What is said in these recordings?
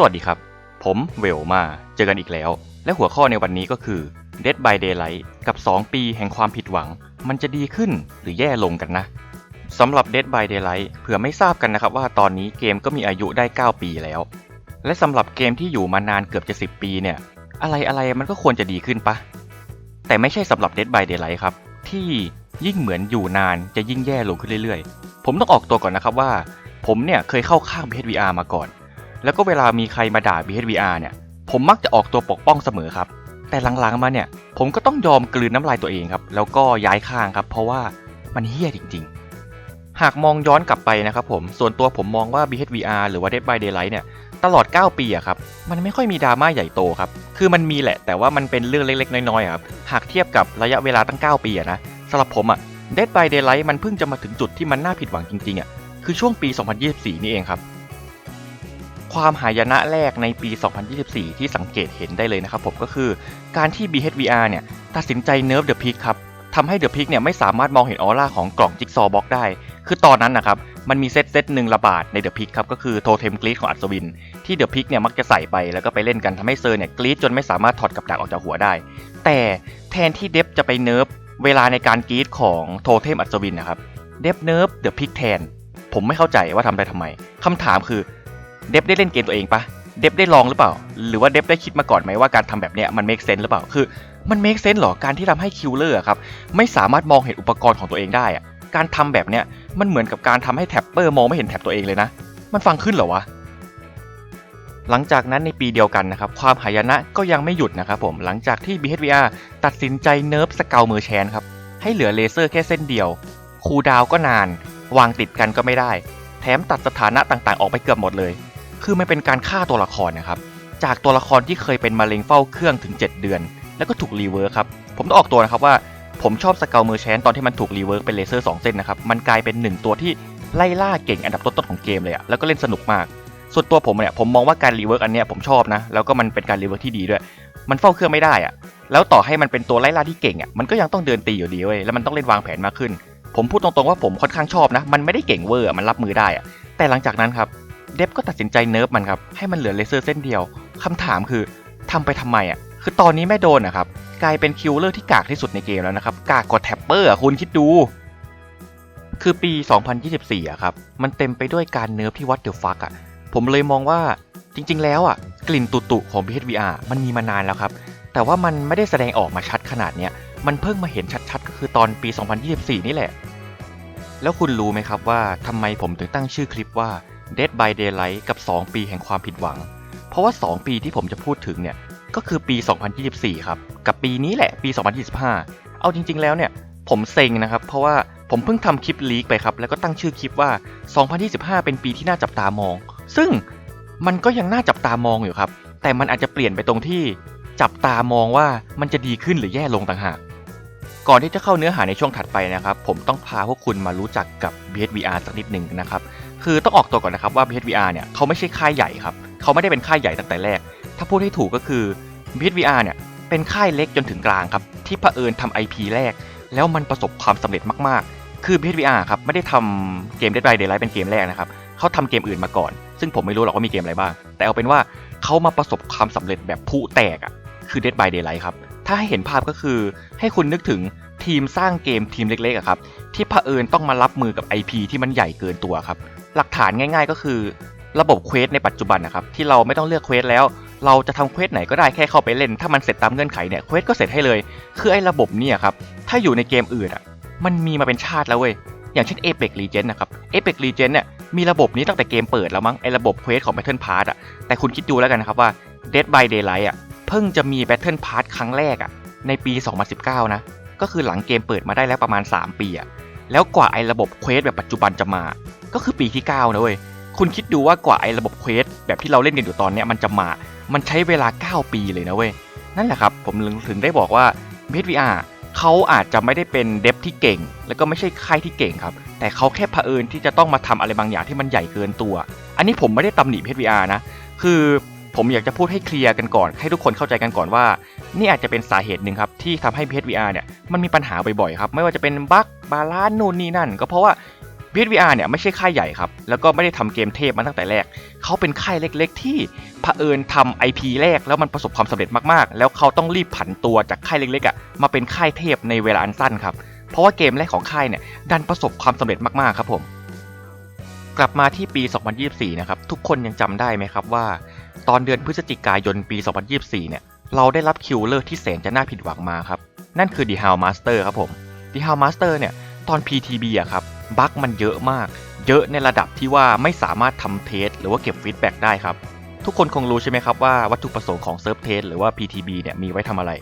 สวัสดีครับ ผมเวลมา เจอกันอีกแล้ว และหัวข้อในวันนี้ก็คือ Dead by Daylight กับ 2 ปีแห่งความผิดหวัง มันจะดีขึ้นหรือแย่ลงกันนะสำหรับ Dead by Daylight เผื่อไม่ทราบกันนะครับว่าตอนนี้เกมก็มีอายุได้ 9 ปีแล้ว และสำหรับเกมที่อยู่มานานเกือบจะ 10 ปีเนี่ย อะไรอะไรมันก็ควรจะดีขึ้นปะ แต่ไม่ใช่สำหรับ Dead by Daylight ครับ ที่ยิ่งเหมือนอยู่นานจะยิ่งแย่ลงขึ้นเรื่อยๆ ผมต้องออกตัวก่อนนะครับว่า ผมเนี่ยเคยเข้าข้าง BHVR มาก่อน แล้วก็เวลามีใครมาด่า BHVR เนี่ย ผมมักจะออกตัวปกป้องเสมอครับ แต่หลังๆมาเนี่ย ผมก็ต้องยอมกลืนน้ำลายตัวเองครับ แล้วก็ย้ายข้างครับ เพราะว่ามันเฮี้ยจริง ๆ หากมองย้อนกลับไปนะครับผม ส่วนตัวผมมองว่า BHVR หรือว่า Dead by Daylight เนี่ย ตลอด 9 ปีอะครับ มันไม่ค่อยมีดราม่าใหญ่โตครับ คือมันมีแหละ แต่ว่ามันเป็นเรื่องเล็ก ๆ น้อยๆครับ หากเทียบกับระยะเวลาตั้ง 9 ปีอะนะสำหรับผมอะ Dead by Daylight มันเพิ่งจะมาถึงจุดที่มันน่าผิดหวังจริงๆอะคือช่วงปี 2024 นี่เองครับ ความหายนะแรกในปี 2024 ที่สังเกตเห็นได้เลยนะครับผมก็คือการที่ BHVR เนี่ยตัดสินใจเนิร์ฟเดอะพิกครับทำให้เดอะพิกเนี่ยไม่สามารถมองเห็นออร่าของกล่องจิ๊กซอว์บ็อกได้ คือตอนนั้นนะครับมันมีเซตเซตหนึ่งระบาดในเดอะพิกครับก็คือโทเทมกรีดของอัศวิน ที่เดอะพิกเนี่ยมักจะใส่ไปแล้วก็ไปเล่นกันทำให้เซอร์เนี่ยกรีดจนไม่สามารถถอดกับดักออกจากหัวได้ แต่แทนที่เดฟจะไปเนิร์ฟเวลาในการกรีดของโทเทมอัศวินนะครับเดฟเนิร์ฟเดอะพิกแทนผมไม่เข้าใจว่าทำไปทำไมคำถามคือ เดฟได้เล่นเกมตัวเองปะเดฟได้ลองหรือเปล่า หรือว่าเดฟได้คิดมาก่อนไหมว่าการทำแบบเนี้ยมัน make sense หรือเปล่า คือมัน make sense หรอ การที่ทำให้คิลเลอร์ครับไม่สามารถมองเห็นอุปกรณ์ของตัวเองได้อะการทำแบบเนี้ยมันเหมือนกับการทำให้แท็ปเปอร์มองไม่เห็นแท็บตัวเองเลยนะ มันฟังขึ้นเหรอวะ หลังจากนั้นในปีเดียวกันนะครับ ความหายนะก็ยังไม่หยุดนะครับผม หลังจากที่ BHVR ตัดสินใจเนิร์ฟสเกลเมอร์แชนครับ ให้เหลือเลเซอร์แค่เส้นเดียว คูดาวก็นาน วางติดกันก็ไม่ได้ แถมตัดสถานะต่างๆ ออกไปเกือบหมดเลย คือมันเป็นการฆ่าตัวละครนะครับ จากตัวละครที่เคยเป็นมะเร็งเฝ้าเครื่องถึง 7 เดือน แล้วก็ถูกรีเวิร์คครับ ผมต้องออกตัวนะครับว่าผมชอบสเกลเมอร์แชนตอนที่มันถูกรีเวิร์คเป็นเลเซอร์2เส้นนะครับ มันกลายเป็น 1 ตัวที่ไล่ล่าเก่งอันดับต้นๆของเกมเลยอะแล้วก็เล่นสนุกมาก ส่วนตัวผมเนี่ยผมมองว่าการรีเวิร์คอันเนี้ยผมชอบนะ แล้วก็มันเป็นการรีเวิร์คที่ดีด้วย มันเฝ้าเครื่องไม่ได้อะแล้วต่อให้มันเป็นตัวไล่ล่าที่เก่งอะมันก็ยังต้องเดินตีอยู่ดีเว้ย แล้วมันต้องเล่นวางแผนมากขึ้น ผมพูดตรงๆว่าผมค่อนข้างชอบนะ มันไม่ได้เก่งเวอร์มันรับมือได้อะแต่หลังจากนั้นครับ เดฟก็ตัดสินใจเนิร์ฟมันครับ ให้มันเหลือเลเซอร์เส้นเดียวคำถามคือทำไปทำไมอะ คือตอนนี้แม่โดนนะครับ กลายเป็นคิลเลอร์ที่กากที่สุดในเกมแล้วนะครับ กากกว่าแท็ปเปอร์อะคุณคิดดู คือปี 2024อะครับ มันเต็มไปด้วยการเนิร์ฟที่วัดเดอะฟักอะ ผมเลยมองว่าจริง ๆ แล้วอะ กลิ่นตุตุของ BHVR มันมีมานานแล้วครับ แต่ว่ามันไม่ได้แสดงออกมาชัดขนาดเนี้ย มันเพิ่งมาเห็นชัดๆ ก็คือตอนปี 2024 นี่แหละ แล้วคุณรู้ไหมครับว่าทำไมผมถึงตั้งชื่อคลิปว่า Dead by Daylight กับ 2 ปีแห่งความผิดหวัง เพราะว่า 2 ปีที่ผมจะพูดถึงเนี่ย ก็คือปี 2024 ครับ กับปีนี้แหละ ปี 2025 เอาจริง ๆ แล้วเนี่ย ผมเซ็งนะครับ เพราะว่าผมเพิ่งทำคลิปลีกไปครับ แล้วก็ตั้งชื่อคลิปว่า 2025 เป็นปีที่น่าจับตามอง ซึ่งมันก็ยังน่าจับตามองอยู่ครับ แต่มันอาจจะเปลี่ยนไปตรงที่ จับตามองว่ามันจะดีขึ้นหรือแย่ลงต่างหาก ก่อนที่จะเข้าเนื้อหาในช่วงถัดไปนะครับ ผมต้องพาพวกคุณมารู้จักกับ BHVR สักนิดหนึ่งนะครับ คือต้องออกตัวก่อนนะครับว่า BHVR เนี่ยเขาไม่ใช่ค่ายใหญ่ครับ เขาไม่ได้เป็นค่ายใหญ่ตั้งแต่แรก ถ้าพูดให้ถูกก็คือ BHVR เนี่ยเป็นค่ายเล็กจนถึงกลางครับ ที่เผอิญทำ IP แรก แล้วมันประสบความสำเร็จมากๆ คือ BHVR ครับไม่ได้ทำเกม Dead by Daylight เป็นเกมแรกนะครับเขาทำเกมอื่นมาก่อน ซึ่งผมไม่รู้หรอกว่ามีเกมอะไรบ้าง แต่เอาเป็นว่าเขามาประสบความสำเร็จแบบผู้แตกอะคือ Dead by Daylight ครับ ถ้าให้เห็นภาพก็คือ ให้คุณนึกถึงทีมสร้างเกมทีมเล็กๆครับที่เผอิญต้องมารับมือกับ IP ที่มันใหญ่เกินตัวครับ หลักฐานง่าย ๆ ก็คือ ระบบเควสในปัจจุบันนะครับที่เราไม่ต้องเลือกเควสแล้ว เราจะทำเควสไหนก็ได้แค่เข้าไปเล่น ถ้ามันเสร็จตามเงื่อนไขเนี่ยเควสก็เสร็จให้เลย คือไอ้ระบบเนี่ยครับถ้าอยู่ในเกมอื่นอะมันมีมาเป็นชาติแล้วเว้ยอย่างเช่น Apex Legends นะครับ Apex Legends เนี่ยมีระบบนี้ตั้งแต่เกมเปิดแล้วมั้งไอ้ระบบเควสของ Battle Pass อะแต่คุณคิดดูแล้วกันนะครับว่า Dead by Daylight อะ เพิ่งจะมี Battle Pass ครั้งแรกอะในปี 2019 นะ ก็คือหลังเกมเปิดมาได้แล้วประมาณ 3 ปีอะแล้วกว่าไอ้ระบบเควสแบบปัจจุบันจะมา ก็คือปีที่ 9 นะเว้ย คุณคิดดูว่ากว่าไอ้ระบบเควสแบบที่เราเล่นกันอยู่ตอนเนี้ยมันจะมา มันใช้เวลา 9 ปีเลยนะเว้ย นั่นแหละครับ ผมถึงได้บอกว่า BHVR เขาอาจจะไม่ได้เป็นเดฟที่เก่ง แล้วก็ไม่ใช่ค่ายที่เก่งครับ แต่เขาแค่เผอิญที่จะต้องมาทำอะไรบางอย่างที่มันใหญ่เกินตัว อันนี้ผมไม่ได้ตำหนิ BHVR นะ คือ ผมอยากจะพูดให้เคลียร์กันก่อน ให้ทุกคนเข้าใจกันก่อนว่า นี่อาจจะเป็นสาเหตุหนึ่งครับ ที่ทำให้ PSVR เนี่ยมันมีปัญหาบ่อยๆครับ ไม่ว่าจะเป็นบั๊กบาลานซ์นู่นนี่นั่น ก็เพราะว่า BSVR เนี่ยไม่ใช่ค่ายใหญ่ครับ แล้วก็ไม่ได้ทำเกมเทพมาตั้งแต่แรก เขาเป็นค่ายเล็กๆ ที่เผอิญทำ IP แรกแล้วมันประสบความสำเร็จมากๆ แล้วเขาต้องรีบผันตัวจากค่ายเล็กๆอะมาเป็นค่ายเทพในเวลาอันสั้นครับ เพราะว่าเกมแรกของค่ายเนี่ยดันประสบความสำเร็จมากๆครับผม กลับมาที่ปี 2024 นะครับ ทุกคนยังจำได้ไหมครับว่า ตอนเดือนพฤศจิกายนปี 2024 เนี่ย เราได้รับคิวเลอร์ที่แสนจะน่าผิดหวังมาครับ นั่นคือ The h o u Master ครับผม The h o u Master เนี่ย ตอน PTB อะครับ บั๊กมันเยอะมาก เยอะในระดับที่ว่าไม่สามารถทำเทสหรือว่าเก็บฟีดแบ็กได้ครับ ทุกคนคงรู้ใช่ไหมครับว่าวัตถุประสงค์ของเซิร์ฟเทสหรือว่า PTB เนี่ยมีไว้ทำอะไร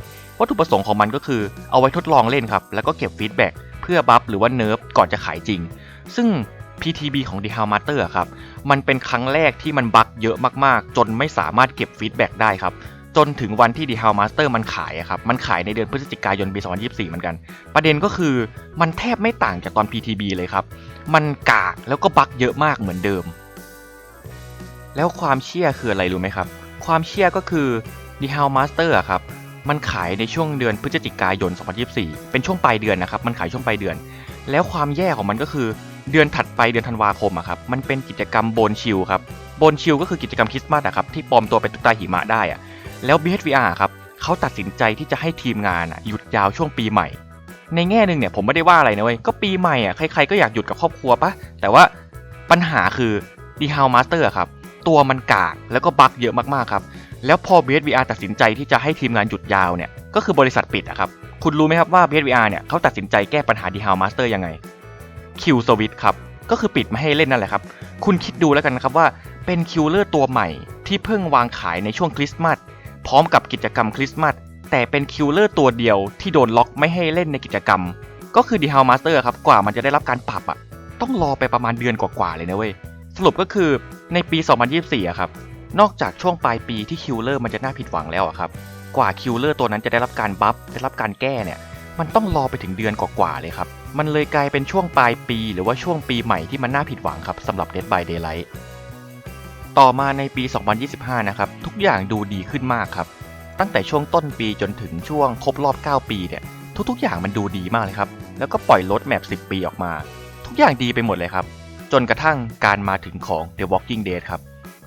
วัตถุประสงค์ของมันก็คือเอาไว้ทดลองเล่นครับ แล้วก็เก็บฟีดแบ็กเพื่อบัฟหรือว่าเนิร์ฟก่อนจะขายจริง ซึ่ง PTB ของ The Hound Master อะครับ มันเป็นครั้งแรกที่มันบั๊กเยอะมากๆ จนไม่สามารถเก็บฟีดแบ็กได้ครับ จนถึงวันที่ The Hound Master มันขายครับ มันขายในเดือนพฤศจิกายนปี 2024 เหมือนกัน ประเด็นก็คือมันแทบไม่ต่างจากตอน PTB เลยครับ มันกากแล้วก็บั๊กเยอะมากเหมือนเดิม แล้วความเชื่อคืออะไรรู้ไหมครับ ความเชื่อก็คือ The Hound Master ครับมันขายในช่วงเดือนพฤศจิกายน 2024 เป็นช่วงปลายเดือนนะครับ มันขายช่วงปลายเดือน แล้วความแย่ของมันก็คือ เดือนถัดไปเดือนธันวาคมอะครับมันเป็นกิจกรรมโบนชิลครับโบนชิลก็คือกิจกรรมคริสต์มาสอะครับที่ปลอมตัวเป็นตุ๊กตาหิมะได้อะแล้ว BHVR ครับเขาตัดสินใจที่จะให้ทีมงานอะหยุดยาวช่วงปีใหม่ ในแง่หนึ่งเนี่ยผมไม่ได้ว่าอะไรนะเว้ยก็ปีใหม่อะใครๆก็อยากหยุดกับครอบครัวปะแต่ว่าปัญหาคือ The Hound Master ครับตัวมันกากแล้วก็บั๊กเยอะมากๆครับแล้วพอ BSVR ตัดสินใจที่จะให้ทีมงานหยุดยาวเนี่ยก็คือบริษัทปิดอะครับคุณรู้ไหมครับว่า BSVR เนี่ยเขาตัดสินใจแก้ปัญหา The Hound Master ยังไง คิวสวิตครับ ก็คือปิดไม่ให้เล่นนั่นแหละครับ คุณคิดดูแล้วกันนะครับว่าเป็นคิวเลอร์ตัวใหม่ที่เพิ่งวางขายในช่วงคริสต์มาสพร้อมกับกิจกรรมคริสต์มาสแต่เป็นคิวเลอร์ตัวเดียวที่โดนล็อกไม่ให้เล่นในกิจกรรม ก็คือ The Hound Master ครับกว่ามันจะได้รับการปรับอะต้องรอไปประมาณเดือนกว่าๆเลยนะเว้ย สรุปก็คือในปี 2024อะครับนอกจากช่วงปลายปีที่คิวเลอร์มันจะน่าผิดหวังแล้วอะครับ กว่าคิวเลอร์ตัวนั้นจะได้รับการบัฟได้รับการแก้เนี่ย มันต้องรอไปถึงเดือนกว่าๆเลยครับ มันเลยกลายเป็นช่วงปลายปีหรือว่าช่วงปีใหม่ที่มันน่าผิดหวังครับสำหรับ Dead by Daylight ต่อมาในปี 2025 นะครับ ทุกอย่างดูดีขึ้นมากครับ ตั้งแต่ช่วงต้นปีจนถึงช่วงครบรอบ 9 ปีเนี่ย ทุกๆ อย่างมันดูดีมากเลยครับ แล้วก็ปล่อยรถแมพ10 ปีออกมา ทุกอย่างดีไปหมดเลยครับ จนกระทั่งการมาถึงของ The Walking Dead ครับ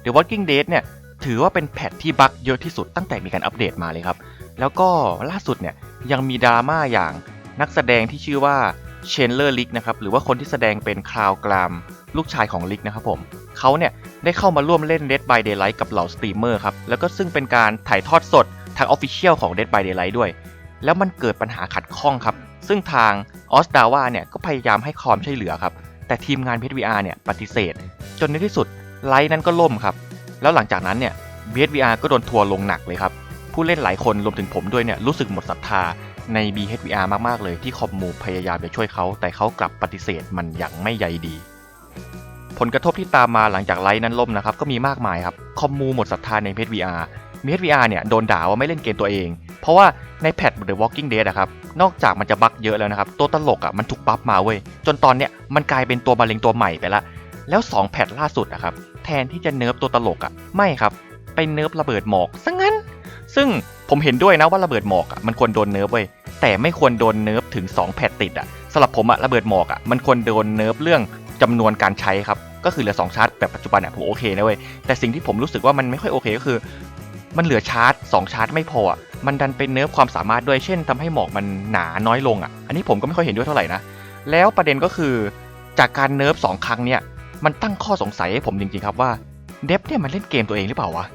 The Walking Dead เนี่ยถือว่าเป็นแพทที่บั๊กเยอะที่สุดตั้งแต่มีการอัปเดตมาเลยครับ แล้วก็ล่าสุดเนี่ย ยังมีดราม่าอย่างนักแสดงที่ชื่อว่าเชนเลอร์ลิกนะครับหรือว่าคนที่แสดงเป็นคลาวกรามลูกชายของลิกนะครับผมเขาเนี่ยได้เข้ามาร่วมเล่น Dead by Daylight กับเหล่าสตรีมเมอร์ครับแล้วก็ซึ่งเป็นการถ่ายทอดสดทางออฟฟิเชียลของ Dead by Daylight ด้วย แล้วมันเกิดปัญหาขัดข้องครับ ซึ่งทางออสดาวาเนี่ยก็พยายามให้ความช่วยเหลือครับ แต่ทีมงาน PSVR เนี่ยปฏิเสธ จนในที่สุดไลฟ์นั้นก็ล่มครับ แล้วหลังจากนั้นเนี่ย BHVR ก็โดนทัวร์ลงหนักเลยครับ ผู้เล่นหลายคนรวมถึงผมด้วยเนี่ยรู้สึกหมดศรัทธาใน BHVR มาก ๆ เลยที่คอมมูพยายามจะช่วยเขา แต่เขากลับปฏิเสธมันอย่างไม่ใยดี ผลกระทบที่ตามมาหลังจากไลฟ์นั้นล่มนะครับก็มีมากมายครับ คอมมูหมดศรัทธาใน BHVR BHVR เนี่ยโดนด่าว่าไม่เล่นเกมตัวเอง เพราะว่าในแพท The Walking Dead อะครับนอกจากมันจะบั๊กเยอะแล้วนะครับ ตัวตลกอะมันถูกบัฟมาเว้ยจนตอนเนี้ยมันกลายเป็นตัวมะเร็งตัวใหม่ไปละแล้ว2แพทล่าสุดอะครับแทนที่จะเนิร์ฟตัวตลกอะไม่ครับไปเนิร์ฟระเบิดหมอกซะงั้น ซึ่งผมเห็นด้วยนะว่าระเบิดหมอกอะมันควรโดนเนิร์ฟเว้ยแต่ไม่ควรโดนเนิร์ฟถึง 2 แพทติดอะสำหรับผมอะระเบิดหมอกอะมันควรโดนเนิร์ฟเรื่องจำนวนการใช้ครับก็คือเหลือ 2 ชาร์จแบบปัจจุบันอะผมโอเคนะเว้ยแต่สิ่งที่ผมรู้สึกว่ามันไม่ค่อยโอเคก็คือ มันเหลือชาร์จ 2 ชาร์จไม่พออะมันดันเป็นเนิร์ฟความสามารถด้วยเช่นทำให้หมอกมันหนาน้อยลงอะอันนี้ผมก็ไม่ค่อยเห็นด้วยเท่าไหร่นะแล้วประเด็นก็คือจากการเนิร์ฟสองครั้งเนี่ยมันตั้งข้อสงสัยให้ผมจริงๆครับว่าเดฟเนี่ยมันเล่นเกมตัวเองหรือเปล่าวะ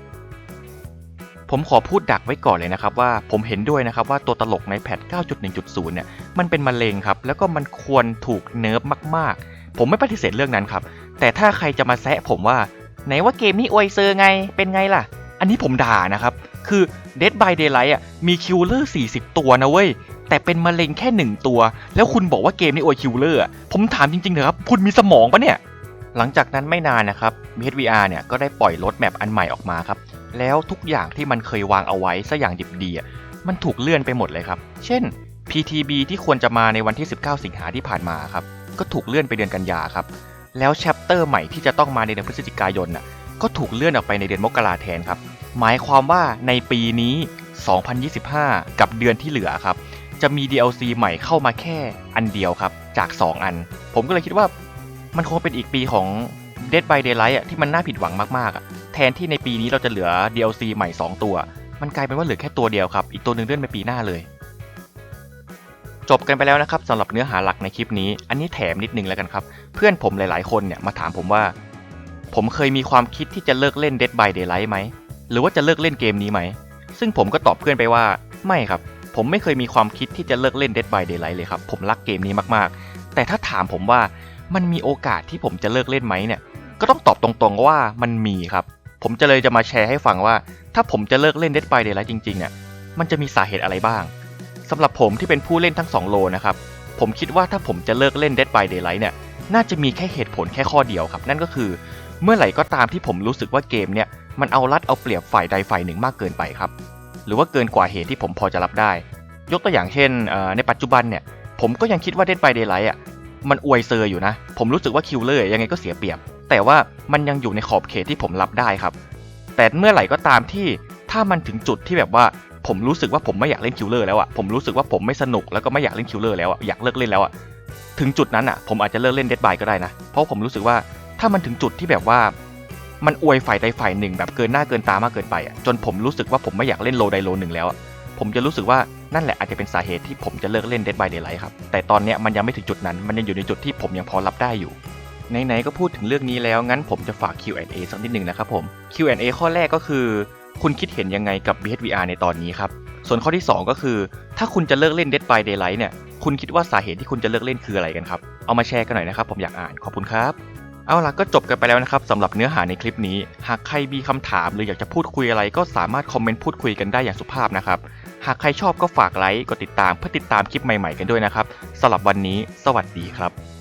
ผมขอพูดดักไว้ก่อนเลยนะครับว่าผมเห็นด้วยนะครับว่าตัวตลกในแพท 9.1.0 เนี่ยมันเป็นมะเร็งครับ แล้วก็มันควรถูกเนิร์ฟมากๆ ผมไม่ปฏิเสธเรื่องนั้นครับ แต่ถ้าใครจะมาแซะผมว่า ไหนว่าเกมนี้อวยเซอร์ไงเป็นไงล่ะ อันนี้ผมด่านะครับ คือ Dead by Daylight อะมีคิวเลอร์40 ตัวนะเว้ยแต่เป็นมะเร็งแค่ 1 ตัว แล้วคุณบอกว่าเกมนี้อวยคิวเลอร์ผมถามจริงๆเถอะครับคุณมีสมองปะเนี่ยหลังจากนั้นไม่นานนะครับ BHVR เนี่ยก็ได้ปล่อยรถแมปอันใหม่ออกมาครับ แล้วทุกอย่างที่มันเคยวางเอาไว้ซะอย่างดิบดีอะมันถูกเลื่อนไปหมดเลยครับ เช่น PTB ที่ควรจะมาในวันที่ 19 สิงหาที่ผ่านมาครับ ก็ถูกเลื่อนไปเดือนกันยาครับ แล้วแชปเตอร์ใหม่ที่จะต้องมาในเดือนพฤศจิกายนน่ะ ก็ถูกเลื่อนออกไปในเดือนมกราแทนครับ หมายความว่าในปีนี้ 2025 กับเดือนที่เหลือครับ จะมี DLC ใหม่เข้ามาแค่อันเดียวครับ จาก 2 อัน ผมก็เลยคิดว่า มันคงเป็นอีกปีของ Dead by Daylight อะที่มันน่าผิดหวังมากๆอะ แทนที่ในปีนี้เราจะเหลือ DLC ใหม่ 2 ตัว มันกลายเป็นว่าเหลือแค่ตัวเดียวครับ อีกตัวหนึ่งเลื่อนไปปีหน้าเลย จบกันไปแล้วนะครับสำหรับเนื้อหาหลักในคลิปนี้ อันนี้แถมนิดนึงแล้วกันครับ เพื่อนผมหลายๆ คนเนี่ยมาถามผมว่า ผมเคยมีความคิดที่จะเลิกเล่น Dead by Daylight ไหม หรือว่าจะเลิกเล่นเกมนี้ไหม ซึ่งผมก็ตอบเพื่อนไปว่า ไม่ครับ ผมไม่เคยมีความคิดที่จะเลิกเล่น Dead by Daylight เลยครับ ผมรักเกมนี้มากๆ แต่ถ้าถามผมว่ามันมีโอกาสที่ผมจะเลิกเล่นไหมเนี่ย ก็ต้องตอบตรงๆว่ามันมีครับ ผมจะเลยจะมาแชร์ให้ฟังว่า ถ้าผมจะเลิกเล่น Dead by Daylight จริงๆเนี่ยมันจะมีสาเหตุอะไรบ้างสำหรับผมที่เป็นผู้เล่นทั้ง 2 โลนะครับผมคิดว่าถ้าผมจะเลิกเล่น Dead by Daylight เนี่ยน่าจะมีแค่เหตุผลแค่ข้อเดียวครับ นั่นก็คือ เมื่อไหร่ก็ตามที่ผมรู้สึกว่าเกมเนี่ยมันเอารัดเอาเปรียบฝ่ายใดฝ่ายหนึ่งมากเกินไปครับ หรือว่าเกินกว่าเหตุที่ผมพอจะรับได้ ยกตัวอย่างเช่นในปัจจุบันเนี่ยผมก็ยังคิดว่า Dead by Daylight อะมันอวยเซอร์อยู่นะ ผมรู้สึกว่าคิลเลอร์ยังไงก็เสียเปรียบ แต่ว่า มันยังอยู่ในขอบเขตที่ผมรับได้ครับ แต่เมื่อไหร่ก็ตามที่ถ้ามันถึงจุดที่แบบว่าผมรู้สึกว่าผมไม่อยากเล่นคิลเลอร์แล้วอะผมรู้สึกว่าผมไม่สนุกแล้วก็ไม่อยากเล่นคิลเลอร์แล้วอะอยากเลิกเล่นแล้วอะถึงจุดนั้นอะผมอาจจะเลิกเล่น Dead by ก็ได้นะ เพราะผมรู้สึกว่าถ้ามันถึงจุดที่แบบว่า มันอวยฝ่ายใดฝ่ายหนึ่ง แบบเกินหน้าเกินตามากเกินไปอะจนผมรู้สึกว่าผมไม่อยากเล่นโลใดโลหนึ่งแล้วผมจะรู้สึกว่านั่นแหละอาจจะเป็นสาเหตุที่ผมจะเลิกเล่น Dead by Daylight ครับแต่ตอนเนี้ยมันยังไม่ถึงจุดนั้น มันยังอยู่ในจุดที่ผมยังพอรับได้อยู่ ไหนๆก็พูดถึงเรื่องนี้แล้ว งั้นผมจะฝาก Q&A สักนิดหนึ่งนะครับผม Q&A ข้อแรกก็คือ คุณคิดเห็นยังไงกับ BHVR ในตอนนี้ครับ ส่วนข้อที่ 2 ก็คือ ถ้าคุณจะเลิกเล่น Dead by Daylight เนี่ย คุณคิดว่าสาเหตุที่คุณจะเลิกเล่นคืออะไรกันครับ เอามาแชร์กันหน่อยนะครับ ผมอยากอ่าน ขอบคุณครับ เอาล่ะก็จบกันไปแล้วนะครับสำหรับเนื้อหาในคลิปนี้ หากใครมีคำถามหรืออยากจะพูดคุยอะไร ก็สามารถคอมเมนต์พูดคุยกันได้อย่างสุภาพนะครับ หากใครชอบก็ฝากไลค์ กดติดตามเพื่อติดตามคลิปใหม่ๆกันด้วยนะครับสำหรับวันนี้ สวัสดีครับ